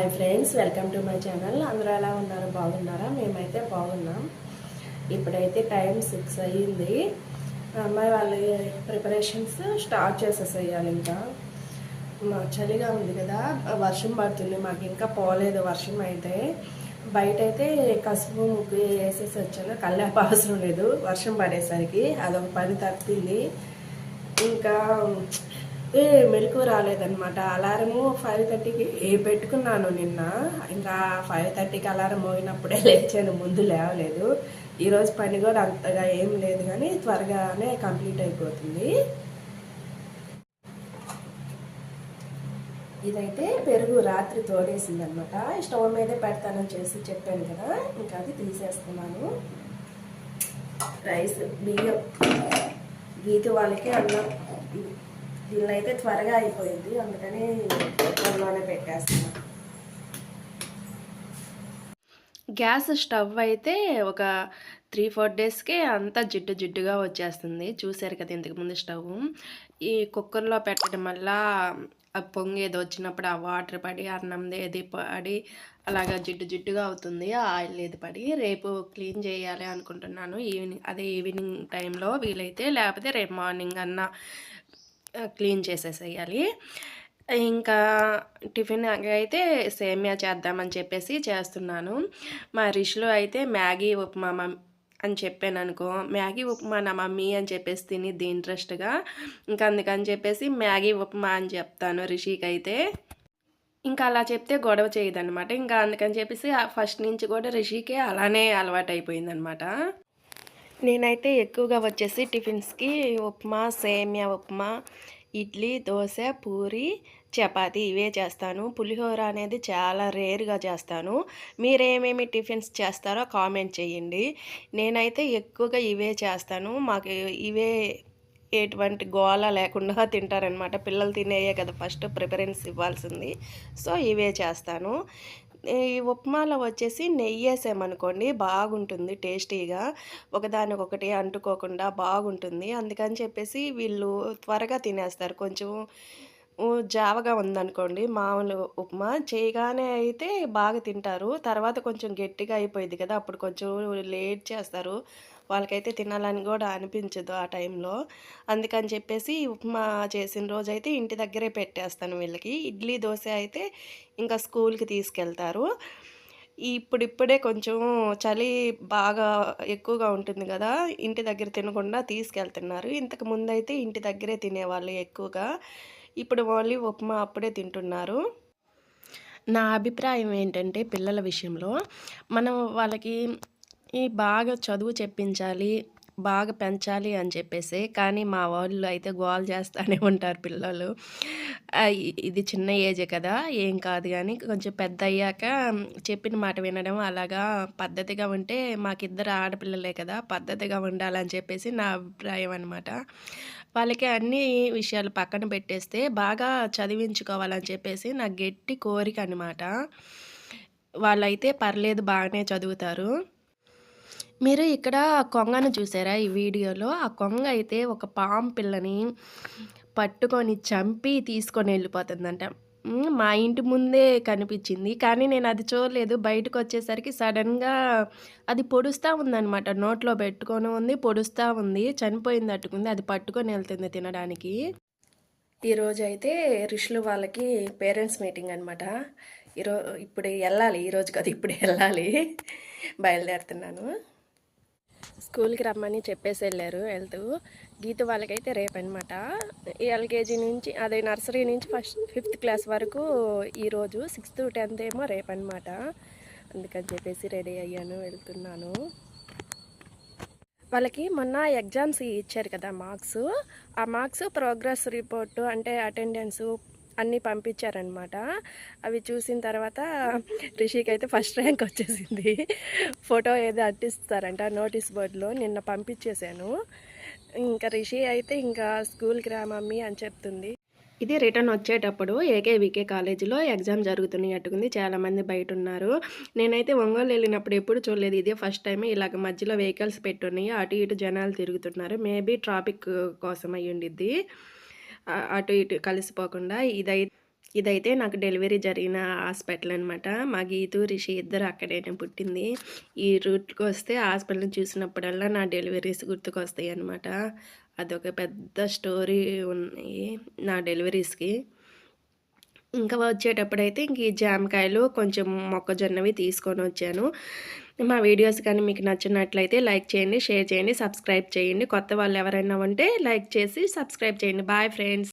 Hi friends welcome to my channel. అందరూ ఎలా ఉన్నారు? బాగున్నారా? మేమైతే బాగున్నాం. ఇప్పుడైతే టైం సిక్స్ అయ్యింది. అమ్మాయి వాళ్ళ ప్రిపరేషన్స్ స్టార్ట్ చేసేసేయాలి ఇంకా. చలిగా ఉంది కదా వర్షం పడుతుంది మాకు ఇంకా పోలేదు వర్షం అయితే. బయట అయితే కసుపు ముగ్గు వేసేసి వచ్చాను కల్లాప అవసరం లేదు వర్షం పడేసరికి అదొక పని తప్పింది. ఇంకా ఏ మెలకు రాలేదనమాట అలారము ఫైవ్ థర్టీకి ఏ పెట్టుకున్నాను నిన్న. ఇంకా ఫైవ్ థర్టీకి అలారం మోగినప్పుడే లేచాను ముందు లేవలేదు. ఈరోజు పని కూడా అంతగా ఏం లేదు కానీ త్వరగానే కంప్లీట్ అయిపోతుంది. ఇదైతే పెరుగు రాత్రి తోడేసింది అనమాట స్టవ్ మీదే పెడతానని చేసి చెప్పాను కదా ఇంకా అది తీసేస్తున్నాను. రైస్ బియ్యం. గీత వాళ్ళకే అన్నం. దీనిలో అయితే త్వరగా అయిపోయింది. అందుకని అన్నంలోనే పెట్టేస్తున్నాను గ్యాస్ స్టవ్ అయితే ఒక త్రీ ఫోర్ డేస్కే అంతా జిడ్డు జిడ్డుగా వచ్చేస్తుంది. చూసారు కదా ఇంతకుముందు స్టవ్. ఈ కుక్కర్లో పెట్టడం వల్ల ఆ పొంగేది వచ్చినప్పుడు ఆ వాటర్ పడి అన్నంది ఏది పడి అలాగా జిడ్డు జిడ్డుగా అవుతుంది. ఆయిల్ ఏది పడి రేపు క్లీన్ చేయాలి అనుకుంటున్నాను. ఈవినింగ్ అదే ఈవినింగ్ టైంలో వీలైతే లేకపోతే రేపు మార్నింగ్ అన్నా క్లీన్ చేసేసేయాలి. ఇంకా టిఫిన్ అయితే సేమియా చేద్దామని చెప్పేసి చేస్తున్నాను. మా రిష్లో అయితే మ్యాగీ ఉప్మా మమ్ అని చెప్పాను అనుకో మ్యాగీ ఉప్మా నా మమ్మీ అని చెప్పేసి తినిద్ది ఇంట్రెస్ట్గా. ఇంకా అందుకని చెప్పేసి మ్యాగీ ఉప్మా అని చెప్తాను రిషికి అయితే. ఇంకా అలా చెప్తే గొడవ చేయదనమాట ఇంకా అందుకని చెప్పేసి ఫస్ట్ నుంచి కూడా రిషికే అలానే అలవాటు అయిపోయిందనమాట నేనైతే ఎక్కువగా వచ్చేసి టిఫిన్స్కి ఉప్మా సేమియా ఉప్మా ఇడ్లీ దోశ పూరి చపాతి ఇవే చేస్తాను. పులిహోర అనేది చాలా రేర్గా చేస్తాను. మీరేమేమి టిఫిన్స్ చేస్తారో కామెంట్ చేయండి. నేనైతే ఎక్కువగా ఇవే చేస్తాను. మాకు ఇవే ఎటువంటి గోళ లేకుండా తింటారనమాట పిల్లలు తినేయే కదా ఫస్ట్ ప్రిఫరెన్స్ ఇవ్వాల్సింది. సో ఇవే చేస్తాను. ఈ ఉప్మాలో వచ్చేసి నెయ్యి వేసామనుకోండి బాగుంటుంది టేస్టీగా. ఒకదానికొకటి అంటుకోకుండా బాగుంటుంది. అందుకని చెప్పేసి వీళ్ళు త్వరగా తినేస్తారు. కొంచెం జావగా ఉందనుకోండి మామూలు ఉప్మా చేయగానే అయితే బాగా తింటారు. తర్వాత కొంచెం గట్టిగా అయిపోయింది కదా అప్పుడు కొంచెం లేట్ చేస్తారు. వాళ్ళకైతే తినాలని కూడా అనిపించదు ఆ టైంలో. అందుకని చెప్పేసి ఉప్మా చేసిన రోజు అయితే ఇంటి దగ్గరే పెట్టేస్తాను వీళ్ళకి. ఇడ్లీ దోశ అయితే ఇంకా స్కూల్కి తీసుకెళ్తారు. ఇప్పుడిప్పుడే కొంచెం చలి బాగా ఎక్కువగా ఉంటుంది కదా ఇంటి దగ్గర తినకుండా తీసుకెళ్తున్నారు. ఇంతకు ముందైతే ఇంటి దగ్గరే తినేవాళ్ళు ఎక్కువగా. ఇప్పుడు ఓన్లీ ఉప్మా అప్పుడే తింటున్నారు. నా అభిప్రాయం ఏంటంటే పిల్లల విషయంలో మనం వాళ్ళకి ఈ బాగా చదువు చెప్పించాలి బాగా పెంచాలి అని చెప్పేసి. కానీ మా వాళ్ళు అయితే గోల్ చేస్తూనే ఉంటారు పిల్లలు. ఇది చిన్న ఏజే కదా ఏం కాదు కానీ కొంచెం పెద్ద అయ్యాక చెప్పిన మాట వినడం అలాగా పద్ధతిగా ఉంటే మాకిద్దరు ఆడపిల్లలే కదా పద్ధతిగా ఉండాలని చెప్పేసి నా అభిప్రాయం అనమాట వాళ్ళకి అన్ని విషయాలు పక్కన పెట్టేస్తే బాగా చదివించుకోవాలని చెప్పేసి నా గట్టి కోరిక అనమాట వాళ్ళైతే పర్లేదు బాగానే చదువుతారు. మీరు ఇక్కడ కొంగను చూసారా ఈ వీడియోలో? ఆ కొంగ అయితే ఒక పాము పిల్లని పట్టుకొని చంపి తీసుకొని వెళ్ళిపోతుందంట. మా ఇంటి ముందే కనిపించింది. కానీ నేను అది చూడలేదు. బయటకు వచ్చేసరికి సడన్గా అది పొడుస్తూ ఉందనమాట నోట్లో పెట్టుకొని ఉంది పొడుస్తూ ఉంది చనిపోయింది అట్టుకుంది అది పట్టుకొని వెళ్తుంది తినడానికి. ఈరోజు అయితే ఋషులు వాళ్ళకి పేరెంట్స్ మీటింగ్ అనమాట ఈరోజు ఇప్పుడు వెళ్ళాలి. ఈరోజు కదా ఇప్పుడు వెళ్ళాలి. బయలుదేరుతున్నాను. స్కూల్కి రమ్మని చెప్పేసి వెళ్ళారు వెళ్తూ. గీత వాళ్ళకైతే రేపు అనమాట ఎల్కేజీ నుంచి అదే నర్సరీ నుంచి ఫస్ట్ ఫిఫ్త్ క్లాస్ వరకు ఈరోజు సిక్స్త్ టెన్త్ ఏమో రేపు అనమాట అందుకని చెప్పేసి రెడీ అయ్యాను వెళ్తున్నాను. వాళ్ళకి మొన్న ఎగ్జామ్స్ ఇచ్చారు కదా మార్క్స్. ఆ మార్క్స్ ప్రోగ్రెస్ రిపోర్టు అంటే అటెండెన్సు అన్నీ పంపించారనమాట అవి చూసిన తర్వాత రిషికి అయితే ఫస్ట్ ర్యాంక్ వచ్చేసింది. ఫోటో ఏదో అట్టిస్తారంట నోటీస్ బోర్డులో నిన్న పంపించేశాను. ఇంకా రిషి అయితే ఇంకా స్కూల్కి రా మమ్మీ అని చెప్తుంది. ఇది రిటర్న్ వచ్చేటప్పుడు ఏకేవికే కాలేజీలో ఎగ్జామ్ జరుగుతున్నట్టుకుంది చాలామంది బయట ఉన్నారు నేనైతే ఒంగోలు వెళ్ళినప్పుడు ఎప్పుడు చూడలేదు. ఇదే ఫస్ట్ టైం ఇలాగ మధ్యలో వెహికల్స్ పెట్టున్నాయి. అటు ఇటు జనాలు తిరుగుతున్నారు. మేబీ ట్రాఫిక్ కోసం అయ్యి ఉండిద్ది అటు ఇటు కలిసిపోకుండా ఇదై ఇదైతే నాకు డెలివరీ జరిగిన హాస్పిటల్ అనమాట మా గీతు రిషి ఇద్దరు అక్కడేనే పుట్టింది. ఈ రూట్కి వస్తే హాస్పిటల్ చూసినప్పుడల్లా నా డెలివరీస్ గుర్తుకొస్తాయి అనమాట అదొక పెద్ద స్టోరీ ఉన్నాయి నా డెలివరీస్కి. ఇంకా వచ్చేటప్పుడైతే ఇంక ఈ జామకాయలు కొంచెం మొక్కజొన్నవి తీసుకొని వచ్చాను. మా వీడియోస్ కానీ మీకు నచ్చినట్లయితే లైక్ చేయండి షేర్ చేయండి సబ్స్క్రైబ్ చేయండి. కొత్త వాళ్ళు ఎవరైనా ఉంటే లైక్ చేసి సబ్స్క్రైబ్ చేయండి. Bye friends.